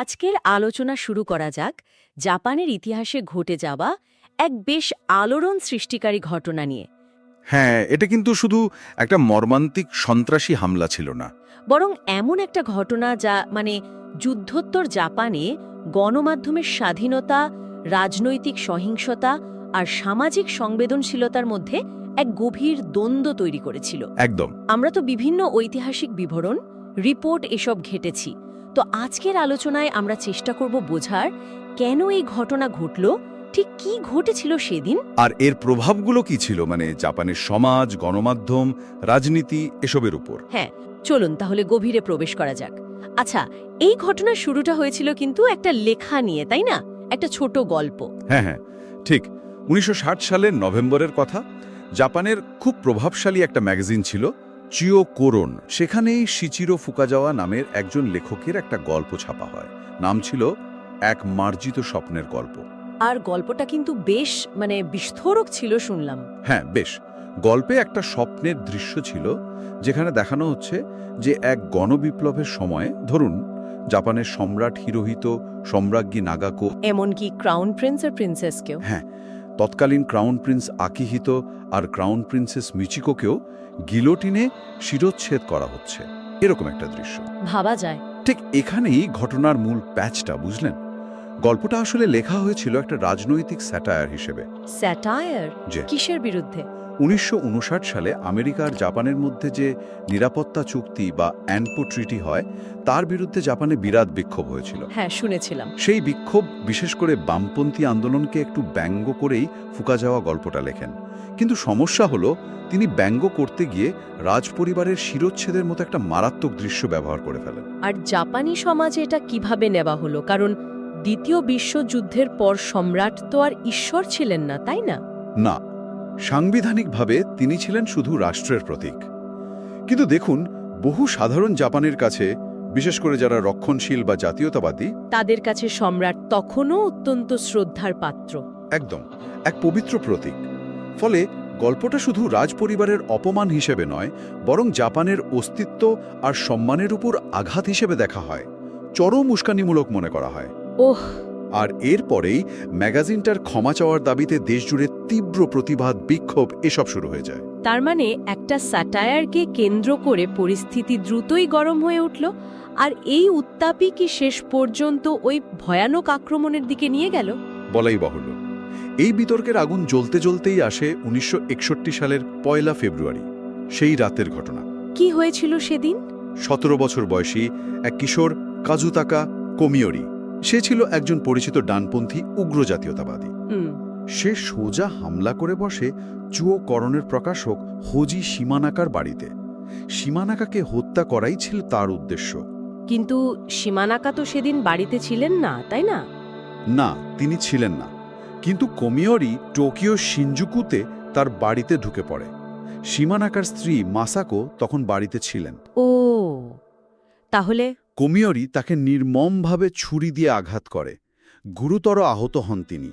আজকের আলোচনা শুরু করা যাক জাপানের ইতিহাসে ঘটে যাওয়া এক বেশ আলোড়ন সৃষ্টিকারী ঘটনা নিয়ে। হ্যাঁ এটা কিন্তু শুধু একটা মর্মান্তিক সন্ত্রাসী হামলা ছিল না। বরং এমন একটা ঘটনা যা মানে যুদ্ধোত্তর জাপানে গণমাধ্যমের স্বাধীনতা রাজনৈতিক সহিংসতা আর সামাজিক সংবেদনশীলতার মধ্যে এক গভীর দ্বন্দ্ব তৈরি করেছিল। একদম। আমরা তো বিভিন্ন ঐতিহাসিক বিবরণ রিপোর্ট এসব ঘেটেছি। তো আজকের আলোচনায় আমরা চেষ্টা করব বোঝার কেন এই ঘটনা ঘটল ঠিক কি ঘটেছিল সেদিন? আর এর প্রভাবগুলো কি ছিল? মানে জাপানের সমাজ গণমাধ্যম রাজনীতি এসবের উপর। হ্যাঁ চলুন তাহলে গভীরে প্রবেশ করা যাক। আচ্ছা এই ঘটনার শুরুটা হয়েছিল কিন্তু একটা লেখা নিয়ে তাই না? একটা ছোট গল্প। হ্যাঁ হ্যাঁ ঠিক। উনিশশো ষাট সালের নভেম্বরের কথা। জাপানের খুব প্রভাবশালী একটা ম্যাগাজিন ছিল। চিও কোরন সেখানেই শিচিরো ফুকাজাওয়া নামের একজন লেখকের একটা গল্প ছাপা হয়। নাম ছিল এক মার্জিত স্বপ্নের গল্প। আর গল্পটা কিন্তু বেশ মানে বিস্ফোরক ছিল শুনলাম। হ্যাঁ বেশ। গল্পে একটা স্বপ্নের দৃশ্য ছিল যেখানে দেখানো হচ্ছে যে এক গণবিপ্লবের সময় ধরুন জাপানের সম্রাট হিরোহিত সম্রাজ্ঞী নাগাকো এমনকি ক্রাউন প্রিন্স আর প্রিন্সেসকেও। হ্যাঁ তৎকালীন ক্রাউন প্রিন্স আকিহিত আর ক্রাউন প্রিন্সেস মিচিকোকেও গিলোটিনে শিরোচ্ছেদ করা হচ্ছে। এরকম একটা দৃশ্য। ভাবা যায়। ঠিক এখানেই ঘটনার মূল প্যাচটা বুঝলেন? গল্পটা আসলে লেখা হয়েছিল একটা রাজনৈতিক স্যাটায়ার হিসেবে। স্যাটায়ার? কিসের বিরুদ্ধে? উনিশশো উনষাট সালে আমেরিকা আর জাপানের মধ্যে যে নিরাপত্তা চুক্তি বা অ্যানপো ট্রিটি হয় তার বিরুদ্ধে জাপানে বিরাট বিক্ষোভ হয়েছিল। হ্যাঁ শুনেছিলাম। সেই বিক্ষোভ বিশেষ করে বামপন্থী আন্দোলনকে একটু ব্যঙ্গ করেই ফুকা যাওয়া গল্পটা লেখেন। কিন্তু সমস্যা হলো তিনি ব্যঙ্গ করতে গিয়ে রাজপরিবারের শিরোচ্ছেদের মতো একটা মারাত্মক দৃশ্য ব্যবহার করে ফেলেন। আর জাপানি সমাজে এটা কীভাবে নেওয়া হলো? কারণ দ্বিতীয় বিশ্বযুদ্ধের পর সম্রাট তো আর ঈশ্বর ছিলেন না তাই না? না সাংবিধানিকভাবে তিনি ছিলেন শুধু রাষ্ট্রের প্রতীক। কিন্তু দেখুন বহু সাধারণ জাপানের কাছে বিশেষ করে যারা রক্ষণশীল বা জাতীয়তাবাদী তাদের কাছে সম্রাট তখনও অত্যন্ত শ্রদ্ধার পাত্র। একদম এক পবিত্র প্রতীক। ফলে গল্পটা শুধু রাজপরিবারের অপমান হিসেবে নয় বরং জাপানের অস্তিত্ব আর সম্মানের উপর আঘাত হিসেবে দেখা হয়। চরম উস্কানিমূলক মনে করা হয়। ওহ। আর এরপরেই ম্যাগাজিনটার ক্ষমা চাওয়ার দাবিতে দেশজুড়ে তীব্র প্রতিবাদ বিক্ষোভ এসব শুরু হয়ে যায়। তার মানে একটা স্যাটায়ারকে কেন্দ্র করে পরিস্থিতি দ্রুতই গরম হয়ে উঠল আর এই উত্তাপই কি শেষ পর্যন্ত ওই ভয়ানক আক্রমণের দিকে নিয়ে গেল? বলাই বাহুল্য। এই বিতর্কের আগুন জ্বলতে জ্বলতেই আসে উনিশশো একষট্টি সালের পয়লা ফেব্রুয়ারি সেই রাতের ঘটনা। কি হয়েছিল সেদিন? সতেরো বছর বয়সী এক কিশোর কাজুতাকা কোমিওরি সে ছিল একজন পরিচিত ডানপন্থী উগ্র জাতীয়তাবাদী। সে সোজা হামলা করে বসে চুয়ো করণের প্রকাশক হোজি সীমানাকার বাড়িতে। সীমানাকাকে হত্যা করাই ছিল তার উদ্দেশ্য। কিন্তু সীমানাকা তো সেদিন বাড়িতে ছিলেন না তাই না? না তিনি ছিলেন না। কিন্তু কোমিওরি টোকিও সিনজুকুতে তার বাড়িতে ঢুকে পড়ে। সীমানাকার স্ত্রী মাসাকো তখন বাড়িতে ছিলেন। ও তাহলে? কোমিওরি তাকে নির্মমভাবে ছুরি দিয়ে আঘাত করে। গুরুতর আহত হন তিনি।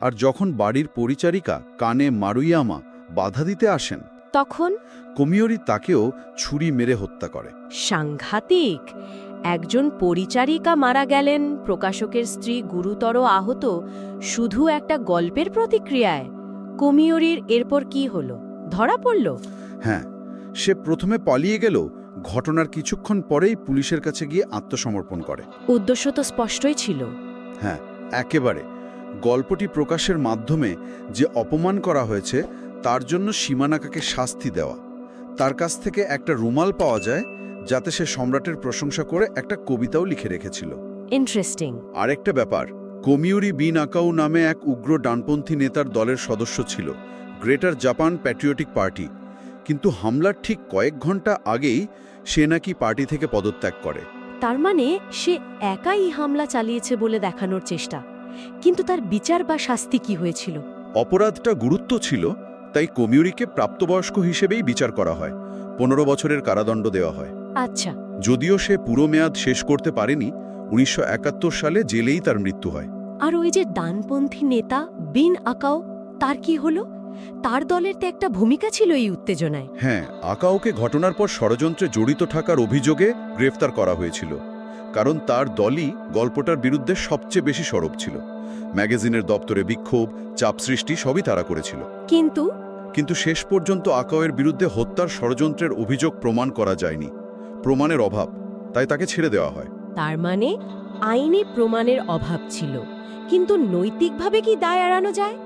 আর যখন বাড়ির পরিচারিকা কানে মারুইয়ামা বাধা দিতে আসেন তখন? কোমিওরি তাকেও ছুরি মেরে হত্যা করে। সাংঘাতিক। একজন পরিচারিকা মারা গেলেন প্রকাশকের স্ত্রী গুরুতর আহত শুধু একটা গল্পের প্রতিক্রিয়ায়। কমিয়রির এরপর কি হলো? ধরা পড়ল। হ্যাঁ সে প্রথমে পালিয়ে গেল ঘটনার কিছুক্ষণ পরেই পুলিশের কাছে গিয়ে আত্মসমর্পণ করে। উদ্দেশ্য তো স্পষ্টই ছিল। হ্যাঁ একেবারে। গল্পটি প্রকাশের মাধ্যমে যে অপমান করা হয়েছে তার জন্য সীমানাকাকে শাস্তি দেওয়া। তার কাছ থেকে একটা রুমাল পাওয়া যায় যাতে সে সম্রাটের প্রশংসা করে একটা কবিতাও লিখে রেখেছিল। ইন্টারেস্টিং আরেকটা ব্যাপার কোমিউরি বিন আকাউ নামে এক উগ্র ডানপন্থী নেতার দলের সদস্য ছিল গ্রেটার জাপান প্যাট্রিয়টিক পার্টি। কিন্তু হামলার ঠিক কয়েক ঘণ্টা আগেই সে নাকি পার্টি থেকে পদত্যাগ করে। তার মানে সে একাই হামলা চালিয়েছে বলে দেখানোর চেষ্টা। কিন্তু তার বিচার বা শাস্তি কি হয়েছিল? অপরাধটা গুরুত্ব ছিল তাই কমিউরিকে প্রাপ্তবয়স্ক হিসেবেই বিচার করা হয় পনেরো বছরের কারাদণ্ড দেওয়া হয়। আচ্ছা। যদিও সে পুরো মেয়াদ শেষ করতে পারেনি উনিশশো একাত্তর সালে জেলেই তার মৃত্যু হয়। আর ওই যে ডানপন্থী নেতা বিন আকাও তার কি হলো? তার দলের তো একটা ভূমিকা ছিল এই উত্তেজনায়। হ্যাঁ আকাওকে ঘটনার পর ষড়যন্ত্রে জড়িত থাকার অভিযোগে গ্রেফতার করা হয়েছিল। কারণ তার দলই গল্পটার বিরুদ্ধে সবচেয়ে বেশি সরব ছিল। ম্যাগাজিনের দপ্তরে বিক্ষোভ চাপ সৃষ্টি সবই তারা করেছিল। কিন্তু? কিন্তু শেষ পর্যন্ত আকাওয়ের বিরুদ্ধে হত্যার ষড়যন্ত্রের অভিযোগ প্রমাণ করা যায়নি। প্রমাণের অভাব তাই তাকে ছেড়ে দেওয়া হয়। তার মানে আইনি প্রমাণের অভাব ছিল। কিন্তু নৈতিকভাবে কি দায় এড়ানো যায়?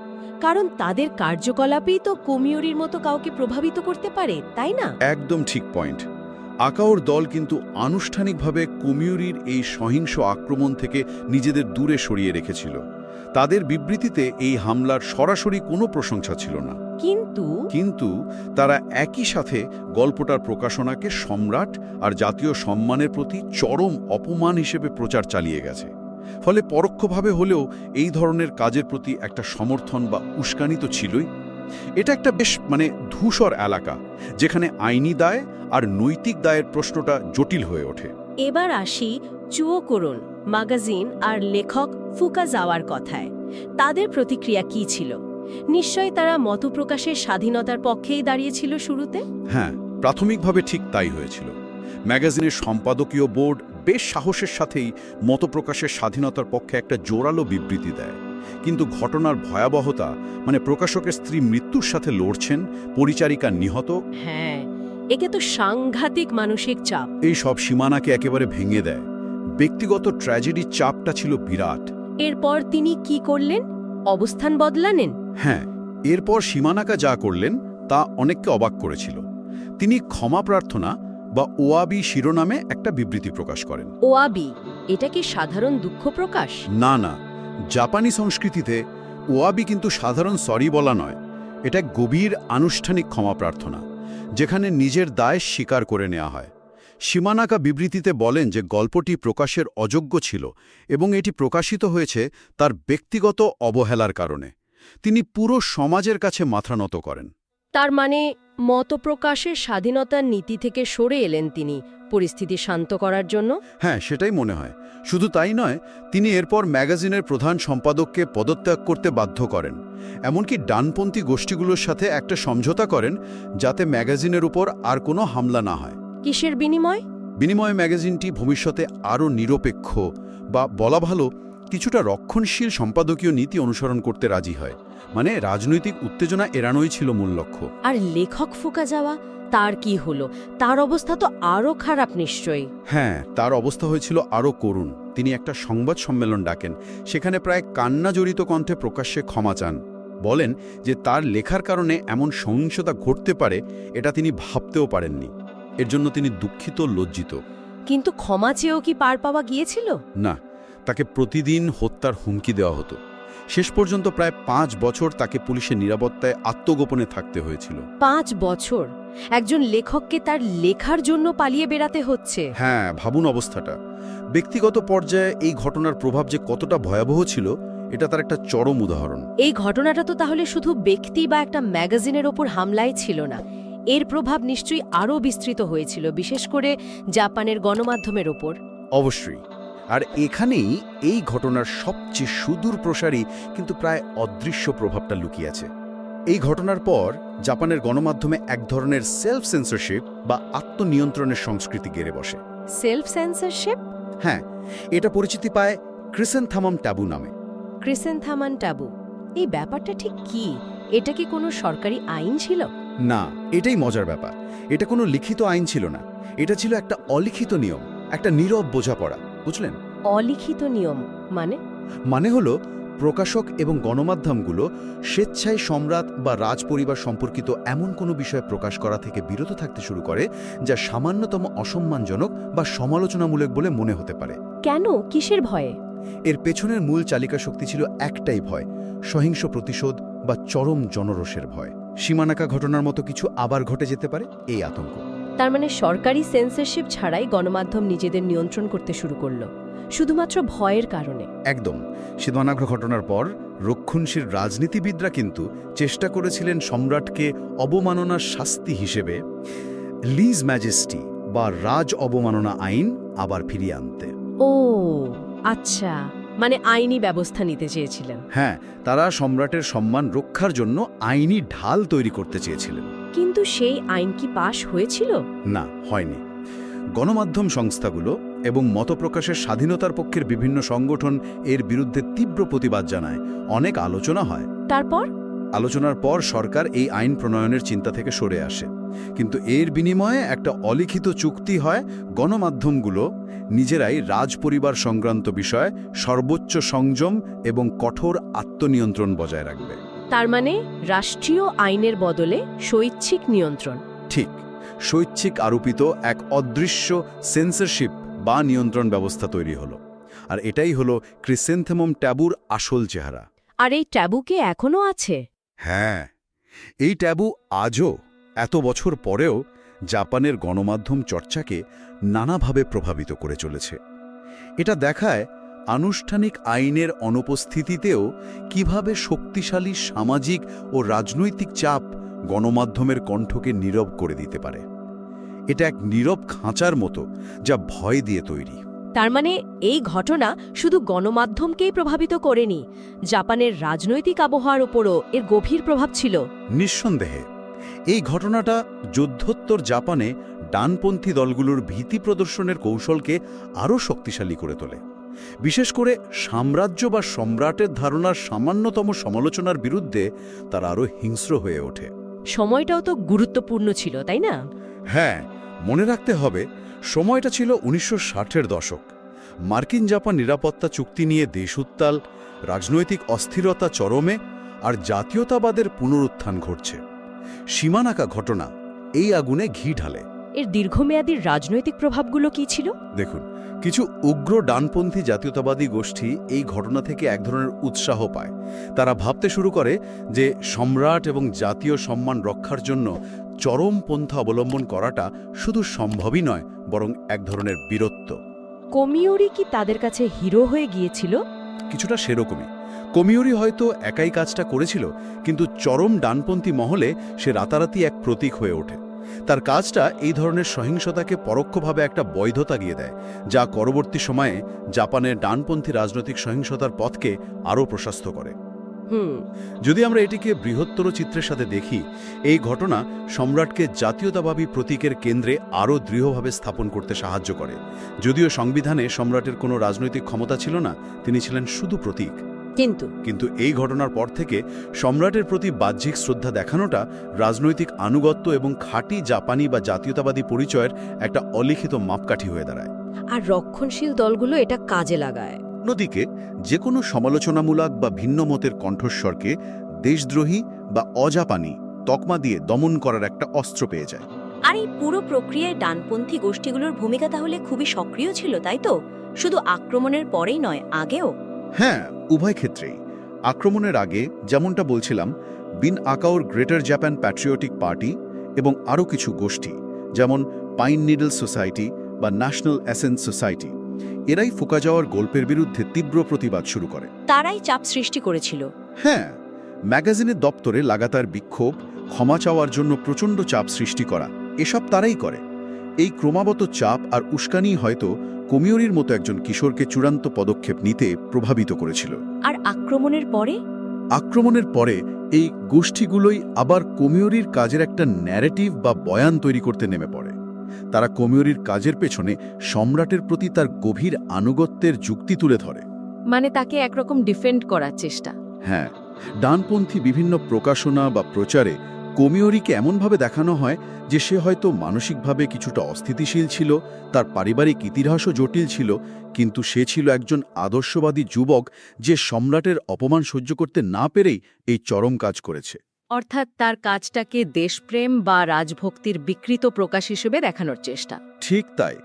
কারণ তাদের কার্যকলাপেই তো কমিউরির মতো কাউকে প্রভাবিত করতে পারে তাই না? একদম ঠিক পয়েন্ট। আকাওর দল কিন্তু আনুষ্ঠানিকভাবে কুমিউরির এই সহিংস আক্রমণ থেকে নিজেদের দূরে সরিয়ে রেখেছিল। তাদের বিবৃতিতে এই হামলার সরাসরি কোনো প্রশংসা ছিল না। কিন্তু কিন্তু তারা একই সাথে গল্পটার প্রকাশনাকে সম্রাট আর জাতীয় সম্মানের প্রতি চরম অপমান হিসেবে প্রচার চালিয়ে গেছে। ফলে পরোক্ষভাবে হলেও এই ধরনের কাজের প্রতি একটা সমর্থন বা উস্কানি তো ছিলই। এটা একটা বেশ মানে ধূসর এলাকা যেখানে আইনি দায় আর নৈতিক দায়ের প্রশ্নটা জটিল হয়ে ওঠে। এবার আসি চুয়ো করুন। ম্যাগাজিন আর লেখক ফুকা যাওয়ার কথায়। তাদের প্রতিক্রিয়া কি ছিল? নিশ্চয়ই তারা মতপ্রকাশের স্বাধীনতার পক্ষেই দাঁড়িয়েছিল শুরুতে? হ্যাঁ প্রাথমিকভাবে ঠিক তাই হয়েছিল। ম্যাগাজিনের সম্পাদকীয় বোর্ড বেশ সাহসের সাথেই মতপ্রকাশের স্বাধীনতার পক্ষে একটা জোরালো বিবৃতি দেয়। কিন্তু ঘটনার ভয়াবহতা মানে প্রকাশকের স্ত্রী মৃত্যুর সাথে লড়ছেন পরিচারিকা নিহত। হ্যাঁ একে তো সাংঘাতিক মানসিক চাপ। এই সব সীমানাকে একেবারে ভেঙে দেয়। ব্যক্তিগত ট্র্যাজেডির চাপটা ছিল বিরাট। এরপর তিনি কি করলেন? অবস্থান বদলানেন হ্যাঁ এরপর সীমানাকা যা করলেন তা অনেককে অবাক করেছিল। তিনি ক্ষমা প্রার্থনা বা ওয়াবি শিরোনামে একটা বিবৃতি প্রকাশ করেন। ওয়াবি এটা কি সাধারণ দুঃখ প্রকাশ? না না জাপানি সংস্কৃতিতে ওয়াবি কিন্তু সাধারণ সরি বলা নয়। এটা গভীর আনুষ্ঠানিক ক্ষমা প্রার্থনা যেখানে নিজের দায় স্বীকার করে নেওয়া হয়। সীমানাকা বিবৃতিতে বলেন যে গল্পটি প্রকাশের অযোগ্য ছিল এবং এটি প্রকাশিত হয়েছে তার ব্যক্তিগত অবহেলার কারণে। তিনি পুরো সমাজের কাছে মাথা নত করেন। তার মানে মতপ্রকাশের স্বাধীনতার নীতি থেকে সরে এলেন তিনি পরিস্থিতি শান্ত করার জন্য? হ্যাঁ সেটাই মনে হয়। শুধু তাই নয় তিনি এরপর ম্যাগাজিনের প্রধান সম্পাদককে পদত্যাগ করতে বাধ্য করেন। এমনকি ডানপন্থী গোষ্ঠীগুলোর সাথে একটা সমঝোতা করেন যাতে ম্যাগাজিনের উপর আর কোনো হামলা না হয়। কিসের বিনিময়? বিনিময়ে ম্যাগাজিনটি ভবিষ্যতে আরও নিরপেক্ষ বা বলা ভালো কিছুটা রক্ষণশীল সম্পাদকীয় নীতি অনুসরণ করতে রাজি হয়। মানে রাজনৈতিক উত্তেজনা এড়ানোই ছিল মূল লক্ষ্য। আর লেখক ফুকা যাওয়া? তার কি হলো? তার অবস্থা তো আরও খারাপ নিশ্চয়ই। হ্যাঁ তার অবস্থা হয়েছিল আরও করুণ। তিনি একটা সংবাদ সম্মেলন ডাকেন সেখানে প্রায় কান্না জড়িত কণ্ঠে প্রকাশ্যে ক্ষমা চান। বলেন যে তার লেখার কারণে এমন সহিংসতা ঘটতে পারে এটা তিনি ভাবতেও পারেননি। এর জন্য তিনি দুঃখিত লজ্জিত। কিন্তু ক্ষমা চেয়েও কি পার পাওয়া গিয়েছিল? না তাকে প্রতিদিন হত্যার হুমকি দেওয়া হতো। শেষ পর্যন্ত প্রায় পাঁচ বছর তাকে পুলিশের নিরাপত্তায় আত্মগোপনে থাকতে হয়েছিল। পাঁচ বছর? একজন লেখককে তার লেখার জন্য পালিয়ে বেড়াতে হচ্ছে। হ্যাঁ ভাবুন অবস্থাটা। ব্যক্তিগত পর্যায়ে এই ঘটনার প্রভাব যে কতটা ভয়াবহ ছিল এটা তার একটা চরম উদাহরণ। এই ঘটনাটা তো তাহলে শুধু ব্যক্তি বা একটা ম্যাগাজিনের ওপর হামলাই ছিল না। এর প্রভাব নিশ্চয়ই আরও বিস্তৃত হয়েছিল বিশেষ করে জাপানের গণমাধ্যমের ওপর। অবশ্যই। আর এখানেই এই ঘটনার সবচেয়ে সুদূর প্রসারী কিন্তু প্রায় অদৃশ্য প্রভাবটা লুকিয়ে আছে। এই ঘটনার পর জাপানের গণমাধ্যমে এক ধরনের সেলফ সেন্সরশিপ বা আত্মনিয়ন্ত্রণের সংস্কৃতি গেড়ে বসে। সেলফ সেন্সরশিপ হ্যাঁ এটা পরিচিতি পায় ক্রিসেনথামাম ট্যাবু নামে। Chrysanthemum taboo? এই ব্যাপারটা ঠিক কি? এটা কি কোনো সরকারি আইন ছিল? না এটাই মজার ব্যাপার। এটা কোনো লিখিত আইন ছিল না। এটা ছিল একটা অলিখিত নিয়ম একটা নীরব বোঝাপড়া বুঝলেন? অলিখিত নিয়ম মানে? মানে হলো প্রকাশক এবং গণমাধ্যমগুলো স্বেচ্ছায় সম্রাট বা রাজপরিবার সম্পর্কিত এমন কোনো বিষয় প্রকাশ করা থেকে বিরত থাকতে শুরু করে যা সামান্যতম অসম্মানজনক বা সমালোচনামূলক বলে মনে হতে পারে। কেন? কিসের ভয়ে? এর পেছনের মূল চালিকা শক্তি ছিল একটাই ভয় সহিংস প্রতিশোধ বা চরম জনরোষের ভয়। সীমানাকা ঘটনার মতো কিছু আবার ঘটে যেতে পারে এই আতঙ্ক। তার মানে সরকারি সেন্সরশিপ ছাড়াই গণমাধ্যম নিজেদের নিয়ন্ত্রণ করতে শুরু করল শুধুমাত্র ভয়ের কারণে। একদম। সীমানাগ্র ঘটনার পর রক্ষণশীল রাজনীতিবিদরা কিন্তু চেষ্টা করেছিলেন সম্রাটকে অবমাননার শাস্তি হিসেবে লিজ ম্যাজেস্টি বা রাজ অবমাননা আইন আবার ফিরিয়ে আনতে। ও আচ্ছা। মানে আইনি ব্যবস্থা নিতে চেয়েছিলেন। হ্যাঁ তারা সম্রাটের সম্মান রক্ষার জন্য আইনি ঢাল তৈরি করতে চেয়েছিলেন। কিন্তু সেই আইন কি পাশ হয়েছিল? না হয়নি। গণমাধ্যম সংস্থাগুলো এবং মতপ্রকাশের স্বাধীনতার পক্ষের বিভিন্ন সংগঠন এর বিরুদ্ধে তীব্র প্রতিবাদ জানায়। অনেক আলোচনা হয়। তারপর? আলোচনার পর সরকার এই আইন প্রণয়নের চিন্তা থেকে সরে আসে। কিন্তু এর বিনিময়ে একটা অলিখিত চুক্তি হয় গণমাধ্যমগুলো নিজেরাই রাজপরিবার সংক্রান্ত বিষয়ে সর্বোচ্চ সংযম এবং কঠোর আত্মনিয়ন্ত্রণ বজায় রাখবে। তার মানে রাষ্ট্রীয় আইনের বদলে শৈচ্ছিক নিয়ন্ত্রণ। ঠিক শৈচ্ছিক আরোপিত এক অদৃশ্য সেন্সরশিপ বা নিয়ন্ত্রণ ব্যবস্থা তৈরি হলো। আর এটাই হলো ক্রিসেন্থেমম ট্যাবুর আসল চেহারা। আর এই ট্যাবুকে এখনও আছে? হ্যাঁ এই ট্যাবু আজও এত বছর পরেও জাপানের গণমাধ্যম চর্চাকে নানাভাবে প্রভাবিত করে চলেছে। এটা দেখায় আনুষ্ঠানিক আইনের অনুপস্থিতিতেও কীভাবে শক্তিশালী সামাজিক ও রাজনৈতিক চাপ গণমাধ্যমের কণ্ঠকে নীরব করে দিতে পারে। এটা এক নীরব খাঁচার মতো যা ভয় দিয়ে তৈরি। তার মানে এই ঘটনা শুধু গণমাধ্যমকেই প্রভাবিত করেনি জাপানের রাজনৈতিক আবহাওয়ার ওপরও এর গভীর প্রভাব ছিল। নিঃসন্দেহে এই ঘটনাটা যুদ্ধোত্তর জাপানে ডানপন্থী দলগুলোর ভীতি প্রদর্শনের কৌশলকে আরও শক্তিশালী করে তোলে। বিশেষ করে সাম্রাজ্য বা সম্রাটের ধারণার সামান্যতম সমালোচনার বিরুদ্ধে তারা আরও হিংস্র হয়ে ওঠে। সময়টাও তো গুরুত্বপূর্ণ ছিল তাই না? হ্যাঁ মনে রাখতে হবে সময়টা ছিল উনিশশো ষাটের দশক। মার্কিন জাপান নিরাপত্তা চুক্তি নিয়ে দেশ উত্তাল রাজনৈতিক অস্থিরতা চরমে আর জাতীয়তাবাদের পুনরুত্থান ঘটছে। সীমানাকা ঘটনা এই আগুনে ঘি ঢালে। এর দীর্ঘমেয়াদী রাজনৈতিক প্রভাবগুলো কি ছিল? দেখুন কিছু উগ্র ডানপন্থী জাতীয়তাবাদী গোষ্ঠী এই ঘটনা থেকে এক ধরনের উৎসাহ পায়। তারা ভাবতে শুরু করে যে সম্রাট এবং জাতীয় সম্মান রক্ষার জন্য চরম পন্থা অবলম্বন করাটা শুধু সম্ভবই নয় বরং এক ধরনের বীরত্ব। কমিউরি কি তাদের কাছে হিরো হয়ে গিয়েছিল? কিছুটা সেরকমই। কমিউরি হয়তো একাই কাজটা করেছিল কিন্তু চরম ডানপন্থী মহলে সে রাতারাতি এক প্রতীক হয়ে ওঠে। তার কাজটা এই ধরনের সহিংসতাকে পরোক্ষভাবে একটা বৈধতা গিয়ে দেয় যা পরবর্তী সময়ে জাপানের ডানপন্থী রাজনৈতিক সহিংসতার পথকে আরও প্রশস্ত করে। যদি আমরা এটিকে বৃহত্তর চিত্রের সাথে দেখি এই ঘটনা সম্রাটকে জাতীয়তাবাদী প্রতীকের কেন্দ্রে আরও দৃঢ়ভাবে স্থাপন করতে সাহায্য করে। যদিও সংবিধানে সম্রাটের কোনো রাজনৈতিক ক্ষমতা ছিল না তিনি ছিলেন শুধু প্রতীক। কিন্তু কিন্তু এই ঘটনার পর থেকে সম্রাটের প্রতি বাহ্যিক শ্রদ্ধা দেখানোটা রাজনৈতিক আনুগত্য এবং খাঁটি জাপানি বা জাতীয়তাবাদী পরিচয়ের একটা অলিখিত মাপকাঠি হয়ে দাঁড়ায়। আর রক্ষণশীল দলগুলো এটা কাজে লাগায়। অন্যদিকে যে কোনো সমালোচনামূলক বা ভিন্ন মতের কণ্ঠস্বরকে দেশদ্রোহী বা অজাপানি তকমা দিয়ে দমন করার একটা অস্ত্র পেয়ে যায়। আর এই পুরো প্রক্রিয়ায় ডানপন্থী গোষ্ঠীগুলোর ভূমিকা তাহলে খুবই সক্রিয় ছিল তাই তো? শুধু আক্রমণের পরেই নয় আগেও। হ্যাঁ উভয় ক্ষেত্রেই। আক্রমণের আগে যেমনটা বলছিলাম বিন আকাউর গ্রেটার জাপান প্যাট্রিয়টিক পার্টি এবং আরও কিছু গোষ্ঠী যেমন পাইন নিডল সোসাইটি বা ন্যাশনাল অ্যাসেন্স সোসাইটি এরাই ফুকাজাওয়ার গল্পের বিরুদ্ধে তীব্র প্রতিবাদ শুরু করে। তারাই চাপ সৃষ্টি করেছিল। হ্যাঁ ম্যাগাজিনের দপ্তরে লাগাতার বিক্ষোভ ক্ষমা চাওয়ার জন্য প্রচণ্ড চাপ সৃষ্টি করা এসব তারাই করে। এই ক্রমাগত চাপ আর উস্কানি হয়তো কমিউরির মতো একজন কিশোরকে চূড়ান্ত পদক্ষেপ নিতে প্রভাবিত করেছিল। আর আক্রমণের পরে? আক্রমণের পরে এই গোষ্ঠীগুলোই আবার কমিউরির কাজের একটা ন্যারেটিভ বা বয়ান তৈরি করতে নেমে পড়ে। তারা কমিউরির কাজের পেছনে সম্রাটের প্রতি তার গভীর আনুগত্যের যুক্তি তুলে ধরে। মানে তাকে একরকম ডিফেন্ড করার চেষ্টা। হ্যাঁ ডানপন্থী বিভিন্ন প্রকাশনা বা প্রচারে কমিওরিকে এমনভাবে দেখানো হয় যে সে হয়তো মানসিকভাবে কিছুটা অস্থিতিশীল ছিল তার পারিবারিক ইতিহাসও জটিল ছিল কিন্তু সে ছিল একজন আদর্শবাদী যুবক যে সম্রাটের অপমান সহ্য করতে না পেরেই এই চরম কাজ করেছে। অর্থাৎ তার কাজটাকে দেশপ্রেম বা রাজভক্তির বিকৃত প্রকাশ হিসেবে দেখানোর চেষ্টা। ঠিক তাই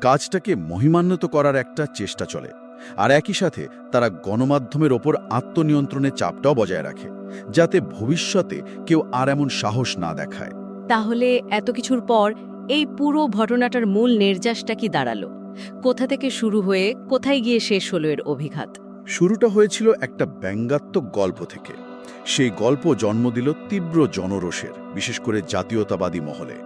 কাজটাকে মহিমান্বিত করার একটা চেষ্টা চলে আর একই সাথে তারা গণমাধ্যমের ওপর আত্মনিয়ন্ত্রণের চাপটাও বজায় রাখে। যাতে ভবিষ্যতে কেউ আর এমন সাহস না দেখায়। তাহলে এত কিছুর পর এই পুরো ঘটনাটার মূল নির্যাসটা কি দাঁড়াল? কোথা থেকে শুরু হয়ে কোথায় গিয়ে শেষ হলো এর অভিঘাত? শুরুটা হয়েছিল একটা ব্যঙ্গাত্মক গল্প থেকে। সেই গল্প জন্ম দিল তীব্র জনরোষের বিশেষ করে জাতীয়তাবাদী মহলে।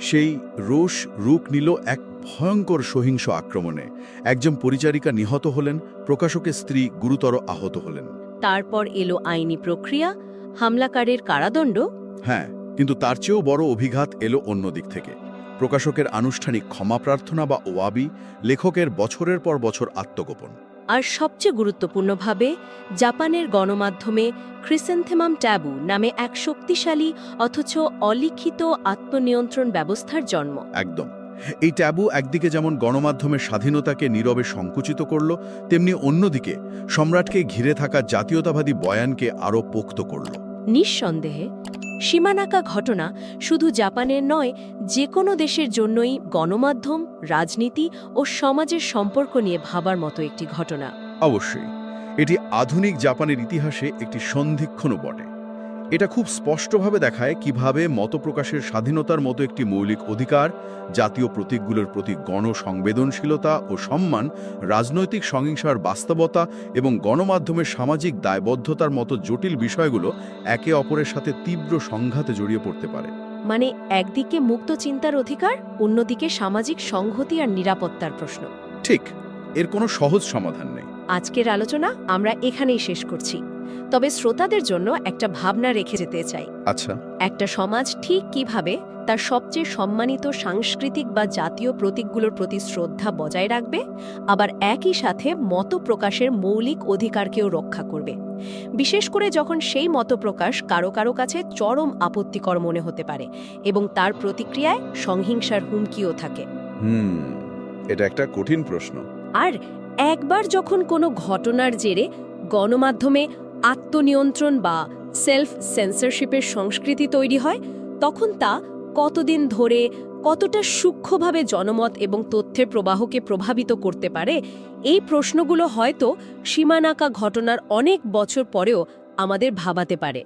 সেই রোষ রূপ নিল এক ভয়ঙ্কর সহিংস আক্রমণে। একজন পরিচারিকা নিহত হলেন প্রকাশকের স্ত্রী গুরুতর আহত হলেন। তারপর এলো আইনি প্রক্রিয়া হামলাকারীর কারাদণ্ড। হ্যাঁ কিন্তু তার চেয়েও বড় অভিঘাত এলো অন্য দিক থেকে। প্রকাশকের আনুষ্ঠানিক ক্ষমা প্রার্থনা বা ওয়াবি লেখকের বছরের পর বছর আত্মগোপন। আর সবচেয়ে গুরুত্বপূর্ণভাবে জাপানের গণমাধ্যমে ক্রিসেন্থেমাম ট্যাবু নামে এক শক্তিশালী অথচ অলিখিত আত্মনিয়ন্ত্রণ ব্যবস্থার জন্ম। একদম। এই ট্যাবু একদিকে যেমন গণমাধ্যমের স্বাধীনতাকে নীরবে সংকুচিত করল তেমনি অন্যদিকে সম্রাটকে ঘিরে থাকা জাতীয়তাবাদী বয়ানকে আরও পোক্ত করল। নিঃসন্দেহে সীমানাকা ঘটনা শুধু জাপানের নয় যে কোনো দেশের জন্যই গণমাধ্যম রাজনীতি ও সমাজের সম্পর্ক নিয়ে ভাবার মতো একটি ঘটনা। অবশ্যই এটি আধুনিক জাপানের ইতিহাসে একটি সন্ধিক্ষণও বটে। এটা খুব স্পষ্টভাবে দেখায় কীভাবে মতপ্রকাশের স্বাধীনতার মতো একটি মৌলিক অধিকার জাতীয় প্রতীকগুলোর প্রতি গণসংবেদনশীলতা ও সম্মান রাজনৈতিক সহিংসার বাস্তবতা এবং গণমাধ্যমের সামাজিক দায়বদ্ধতার মতো জটিল বিষয়গুলো একে অপরের সাথে তীব্র সংঘাতে জড়িয়ে পড়তে পারে। মানে একদিকে মুক্ত চিন্তার অধিকার অন্যদিকে সামাজিক সংহতি আর নিরাপত্তার প্রশ্ন। ঠিক এর কোনো সহজ সমাধান নেই। আজকের আলোচনা আমরা এখানেই শেষ করছি। তবে শ্রোতাদের জন্য একটা ভাবনা রেখে যেতে চাই। আচ্ছা। একটা সমাজ ঠিক কীভাবে তার সবচেয়ে সম্মানিত সাংস্কৃতিক বা জাতীয় প্রতীকগুলোর প্রতি শ্রদ্ধা বজায় রাখবে আবার একই সাথে মত প্রকাশের মৌলিক অধিকারকেও রক্ষা করবে। বিশেষ করে যখন সেই মতপ্রকাশ কারও কারও কাছে চরম আপত্তিকর মনে হতে পারে এবং তার প্রতিক্রিয়ায় সংহিংসার হুমকিও থাকে। হুম এটা একটা কঠিন প্রশ্ন। আর একবার যখন কোনো ঘটনার জেরে গণমাধ্যমে আত্মনিয়ন্ত্রণ বা সেলফ সেন্সরশিপের সংস্কৃতি তৈরি হয়, তখন তা কতদিন ধরে কতটা সূক্ষ্মভাবে জনমত এবং তথ্যের প্রবাহকে প্রভাবিত করতে পারে, এই প্রশ্নগুলো হয়তো সীমানাকা ঘটনার অনেক বছর পরেও আমাদের ভাবাতে পারে।